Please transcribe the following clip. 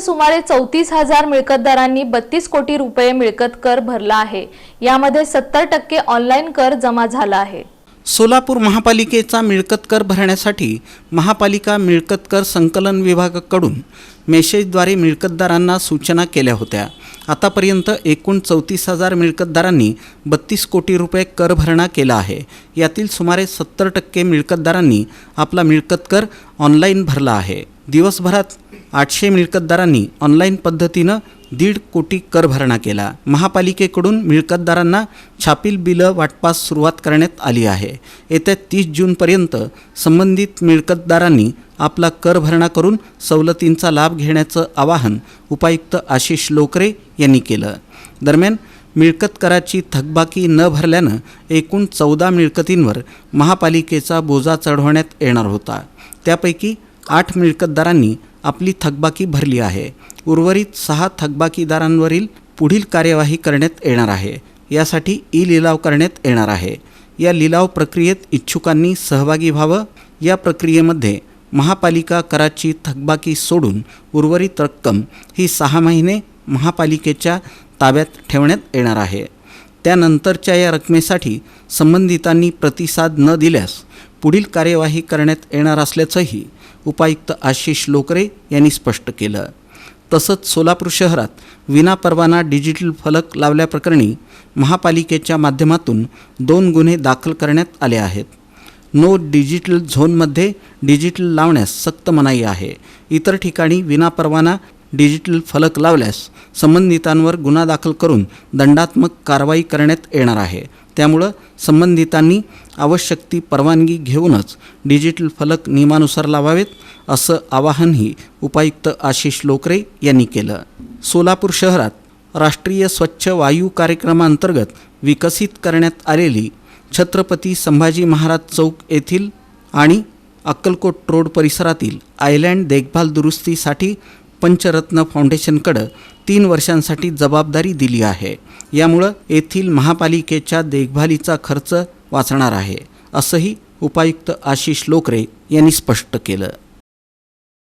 सुमारे चौतीस हजार मिळकतदारांनी बत्तीस कोटी रुपये मिळकत कर भरला आहे. यामध्ये सत्तर टक्के ऑनलाईन कर जमा झाला आहे. सोलापूर महापालिकेचा मिळकत कर भरण्यासाठी महापालिका मिळकत कर संकलन विभागाकडून मेसेजद्वारे मिळकतदारांना सूचना केल्या होत्या. आतापर्यंत एकूण चौतीस हजार मिळकतदारांनी बत्तीस कोटी रुपये कर भरणा केला आहे. यातील सुमारे सत्तर टक्के मिळकतदारांनी आपला मिळकत कर ऑनलाईन भरला आहे. दिवसभरात आठशे मिळकतदारांनी ऑनलाईन पद्धतीनं दीड कोटी कर भरणा केला. महापालिकेकडून मिळकतदारांना छापील बिलं वाटपास सुरुवात करण्यात आली आहे. येत्या तीस जूनपर्यंत संबंधित मिळकतदारांनी आपला कर भरणा करून सवलतींचा लाभ घेण्याचं आवाहन उपायुक्त आशिष लोकरे यांनी केलं. दरम्यान मिळकत कराची थकबाकी न भरल्यानं एकूण चौदा मिळकतींवर महापालिकेचा बोजा चढवण्यात येणार होता. त्यापैकी आठ मिळकतदारांनी आपली थकबाकी भरली आहे. उर्वरित सहा थकबाकीदारांवरील पुढील कार्यवाही करण्यात येणार आहे. यासाठी ई लिलाव करण्यात येणार आहे. या लिलाव प्रक्रियेत इच्छुकांनी सहभागी व्हावं. या प्रक्रियेमध्ये महापालिका कराची थकबाकी सोडून उर्वरित रक्कम ही सहा महिने महापालिकेच्या ताब्यात ठेवण्यात येणार आहे. त्यानंतरच्या या रकमेसाठी संबंधितांनी प्रतिसाद न दिल्यास पुढील कार्यवाही करण्यात येणार असल्याचंही उपायुक्त आशिष लोकरे यांनी स्पष्ट केलं. तसंच सोलापूर शहरात विनापरवाना डिजिटल फलक लावल्याप्रकरणी महापालिकेच्या माध्यमातून दोन गुन्हे दाखल करण्यात आले आहेत. नो डिजिटल झोनमध्ये डिजिटल लावण्यास सक्त मनाई आहे. इतर ठिकाणी विनापरवाना डिजिटल फलक लावल्यास संबंधितांवर गुन्हा दाखल करून दंडात्मक कारवाई करण्यात येणार आहे. त्यामुळं संबंधितांनी आवश्यक ती परवानगी घेऊनच डिजिटल फलक नियमानुसार लावावेत असं आवाहनही उपायुक्त आशिष लोकरे यांनी केलं. सोलापूर शहरात राष्ट्रीय स्वच्छ वायू कार्यक्रमांतर्गत विकसित करण्यात आलेली छत्रपती संभाजी महाराज चौक येथील आणि अक्कलकोट रोड परिसरातील आयलँड देखभाल दुरुस्तीसाठी पंचरत्न फाउंडेशनकडं तीन वर्षांसाठी जबाबदारी दिली आहे. यामुळं येथील महापालिकेच्या देखभालीचा खर्च वाचणार आहे असंही उपायुक्त आशिष लोकरे यांनी स्पष्ट केलं.